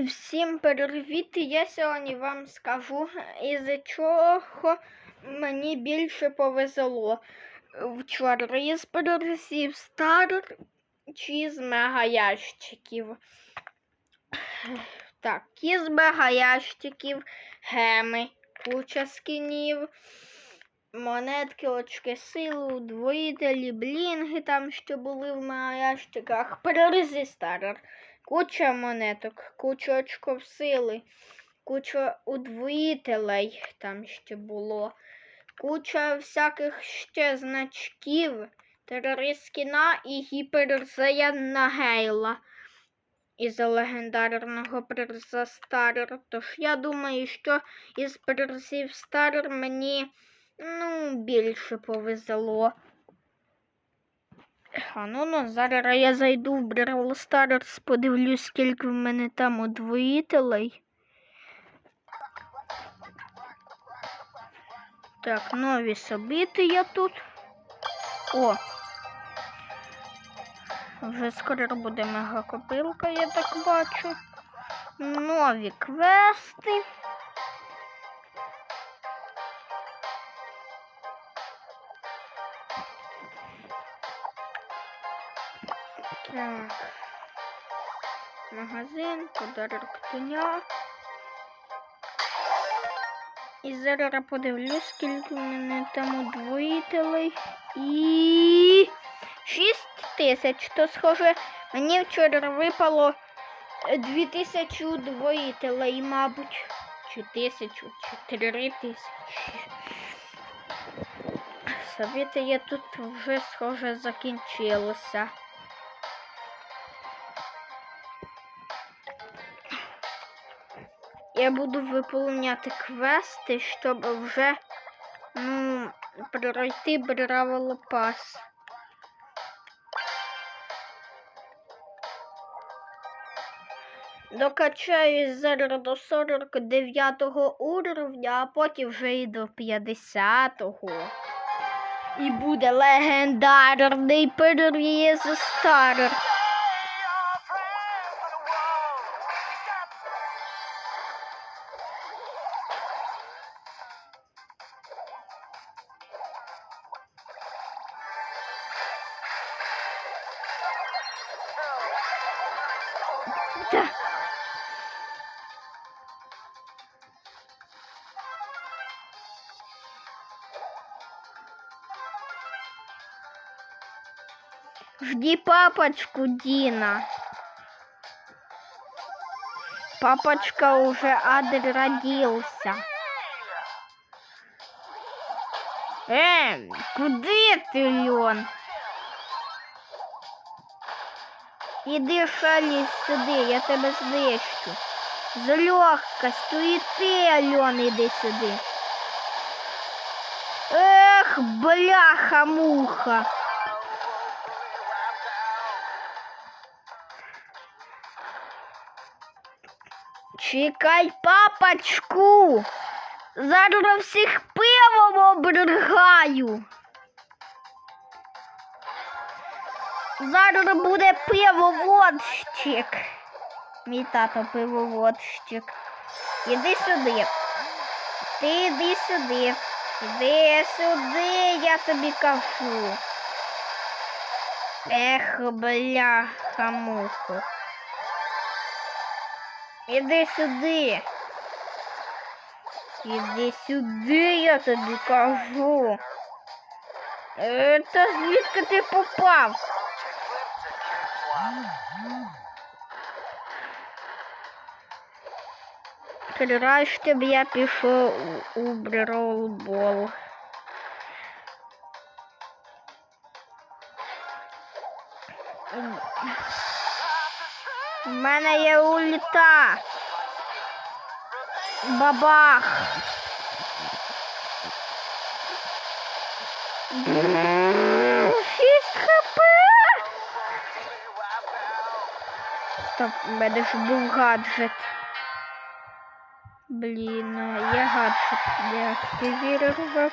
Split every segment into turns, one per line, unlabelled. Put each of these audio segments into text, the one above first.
Всім привіт! Я сьогодні вам скажу, із чого мені більше повезло. Вчора із перерізів стар чи з мегаящиків. Так, із мегаящиків, геми, куча скінів, монетки, очки сили, удвоїтелі, блінги там, що були в мегаящиках, перерізі старер. Куча монеток, куча очков сили, куча удвоїтелей там ще було, куча всяких ще значків, терористкіна і гіперзаянна гейла із легендарного прирза Старер. Тож я думаю, що із прирзів Старер мені ну, більше повезло. А ну, ну зараз я зайду в Brawl Stars, подивлюсь, скільки в мене там удвоїтелей. Так, нові собіти я тут. О! Вже скоро буде мегакопилка, я так бачу. Нові квести. Так. Магазин, подарок дня. І зараз подивлюсь, скільки в мене там удвоїтелей. І 6 тисяч. То схоже, мені вчора випало 2000 удвоїтелей, мабуть. Чи тисячу, чи три тисячі. Совіти я тут вже схоже закінчилося. Я буду виповняти квести, щоб вже ну, пройти Бравл Пас. Докачаюсь зараз до 49 уровня, а потім вже і до 50-го. І буде легендарний переріз старер. Жди папочку, Дина. Папочка уже отродился. Э, куди ти, Льон? Іди шалі сюди, я тебе знищу. З легкостю і ти, Альон, іди сюди. Ех, бляха-муха. Чекай папочку. Зараз всіх пивом обригаю. Зараз буде пивоводщик. Мій тато пивоводщик. Іди сюди. Ти іди сюди. Іди сюди, я тобі кажу. Ех, бляха муха. Іди сюди. Іди сюди, я тобі кажу. Е, Та звідки ти попав? Краще б я пішов у, у бролбол. У мене є ульта. Бабах. Шість хп. Стоп, у мене ж був гаджет. Блін, а я гаджет не активірував.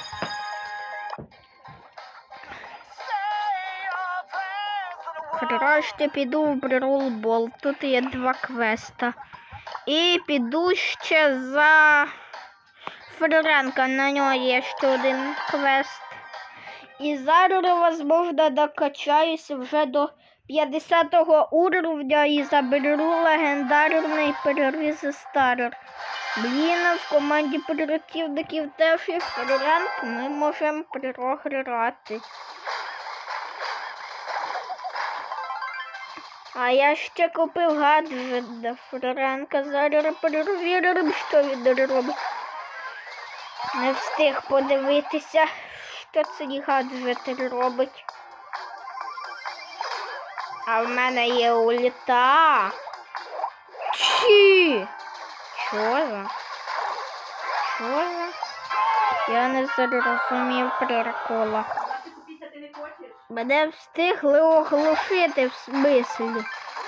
Краще піду в бролбол. Тут є два квеста. І піду ще за Федоренка. На нього є ще один квест. І зараз, можливо, докачаюся вже до 50 уровня і заберу легендарний переріз старер. Блін, в команді противників теж є Федоренк, ми можемо програти. А я ще купив гаджет до Фроренка. Зараз перевіримо, що він робить. Не встиг подивитися, що цей гаджет робить. А в мене є уліта. Чи? Що за? Що за? Я не зрозумів прикола. Мене встигли оглушити в смислі.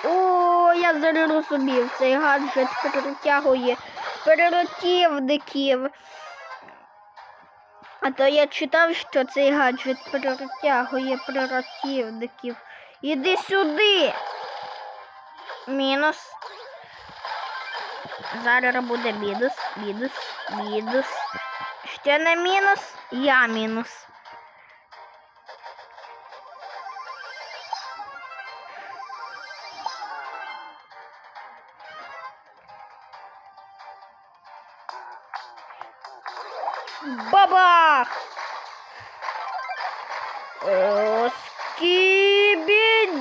О, я зрозумів, цей гаджет перетягує переротівників. А то я читав, що цей гаджет перетягує преротівників. Іди сюди. Мінус. Зараз буде мінус, мінус, мінус. Ще не мінус, я мінус. Бабах! Скібіді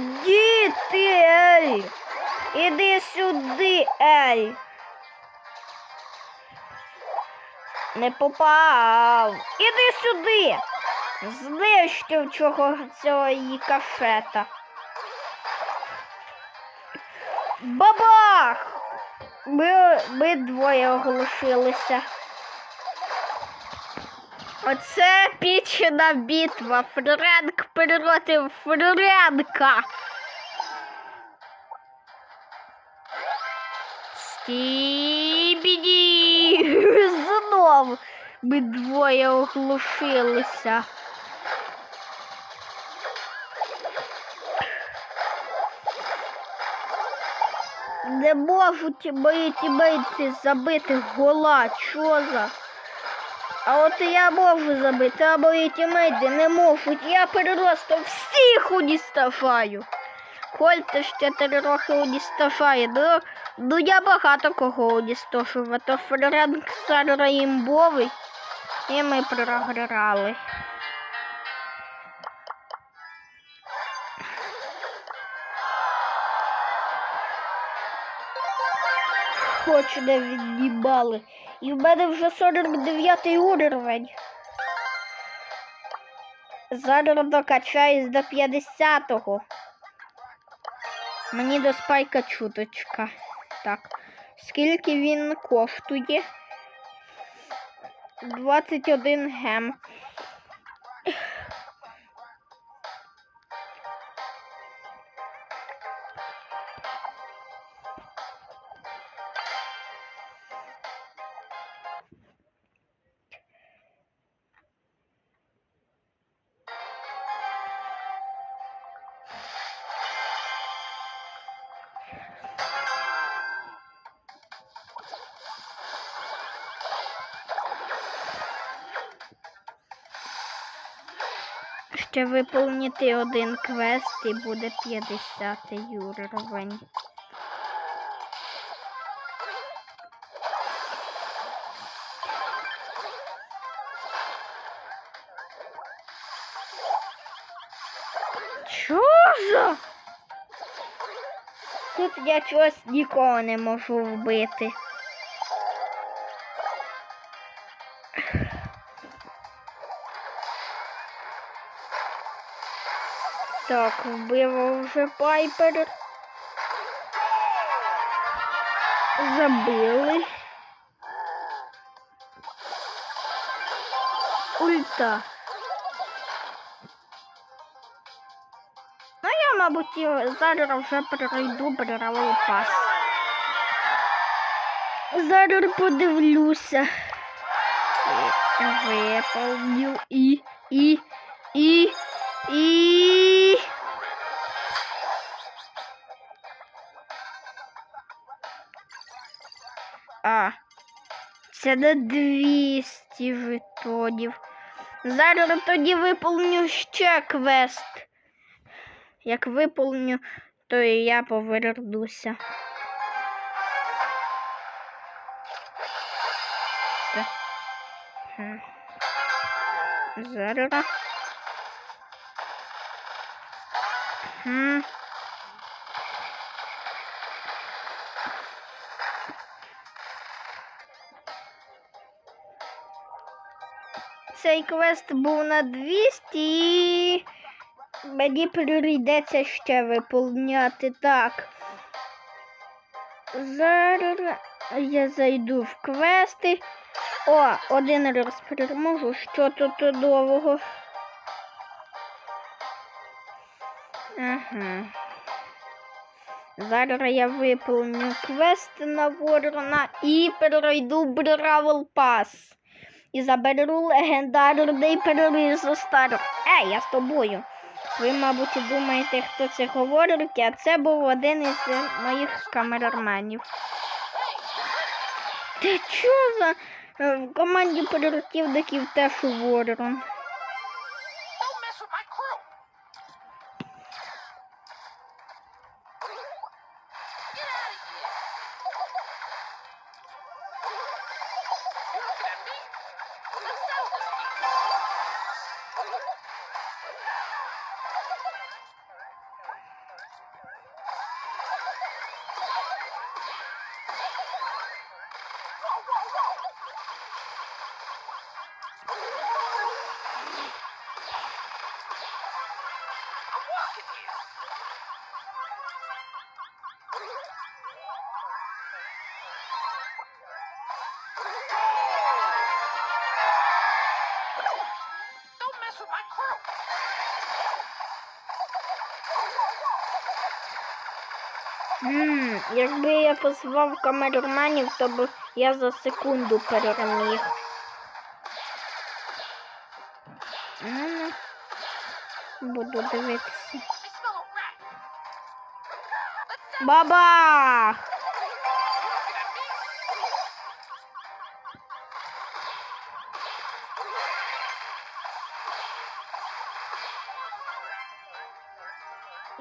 ти, Ель! Іди сюди, Ель! Не попав. Іди сюди. Знищив чого цього її кафета. Бабах! Ми, ми двоє оглушилися. Оце пічена битва. Френк проти Френка. Стібіді. Знов ми двоє оглушилися. Не можуть мої тімейти забити гола. Чо за? А от я можу забити, а мої тімейти не можуть. Я просто всіх уніставаю. Кольте ще трохи уніставає. Ну, ну я багато кого уніставив. То Френк Сара імбовий. І ми програли. Хоч не віднімали. І в мене вже 49 уровень. Зараз докачаюсь до 50-го. Мені до спайка чуточка. Так. Скільки він коштує? 21 гем. Ще виповнити один квест і буде 50 уровень. Що за? Тут я чогось нікого не можу вбити. Так, вбив вже Пайпер. Забили. Ульта. Ну, я, мабуть, зараз вже перейду переравий пас. Зараз подивлюся. Виповню і, і, і, і. А. Це на 200 жетонів. Зараз тоді виповню ще квест. Як виповню, то і я повернуся. Зараз. Хм. Цей квест був на 200 і мені прийдеться ще виповняти. Так. Зараз я зайду в квести. О, один раз переможу. Що тут нового? Ага. Зараз я виповню квест на ворона і перейду в Бравл Пас. І заберу легендарний переріз стар. Ей, я з тобою. Ви, мабуть, думаєте, хто це говорить, а це був один із е, моїх камераменів. Ти чого за Е, в команді перерахівників теж
у
ворон. Якби я позвав камераменів, то б я за секунду переміг.
Looking at me?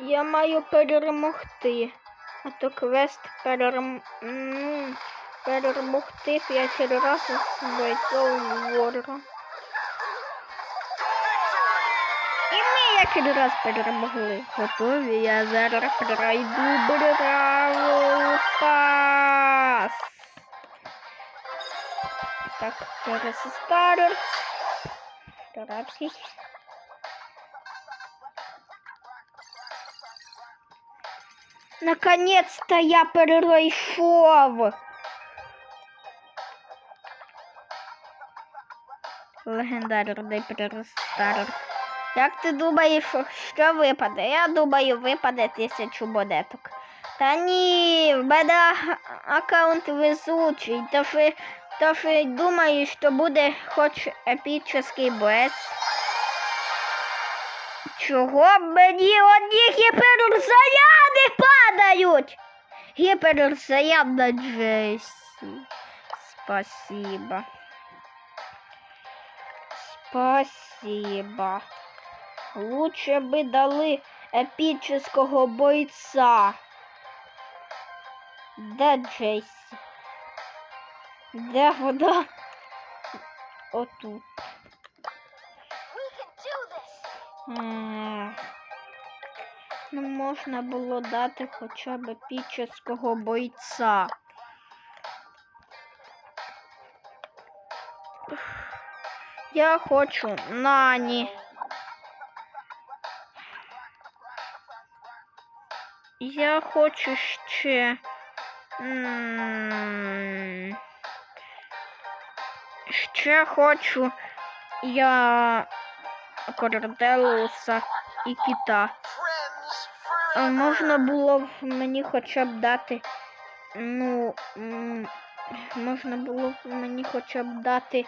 Я маю перемогти. А то квест перерм... м, перемогти п'ять разів з бойцом ворога. І ми як раз перемогли. Готові, я зараз пройду бравл пас. Так, пересестарер. Тарапсій. Наконец-то я перейшов. Легендарний перестарер. Як ти думаєш, що випаде? Я думаю, випаде тисячу монеток. Та ні, в мене аккаунт везучий, тож, тож думаю, що буде хоч епічний боєць. Чого мені одні гіперзаряди падають? Гіперзаряд на Джесі. Спасибо. Спасибо. Лучше би дали епічного бойця. Де Джесі? Де вода?
This.
Ех. Ну, можна було дати хоча б епічного бойця. Я хочу нані. Я хочу ще. м, Ще хочу я Корделуса і кита. Можна було б мені хоча б дати. Ну, можна було б мені хоча б дати.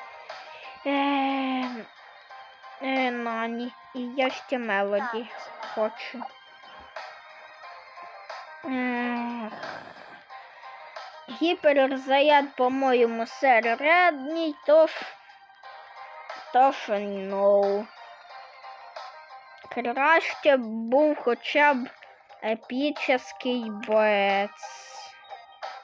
Е, е, нані. І я ще мелоді хочу. Гіперзаряд, по-моєму, середній, тож. Тож ноу. Краще був хоча б епічний боєць.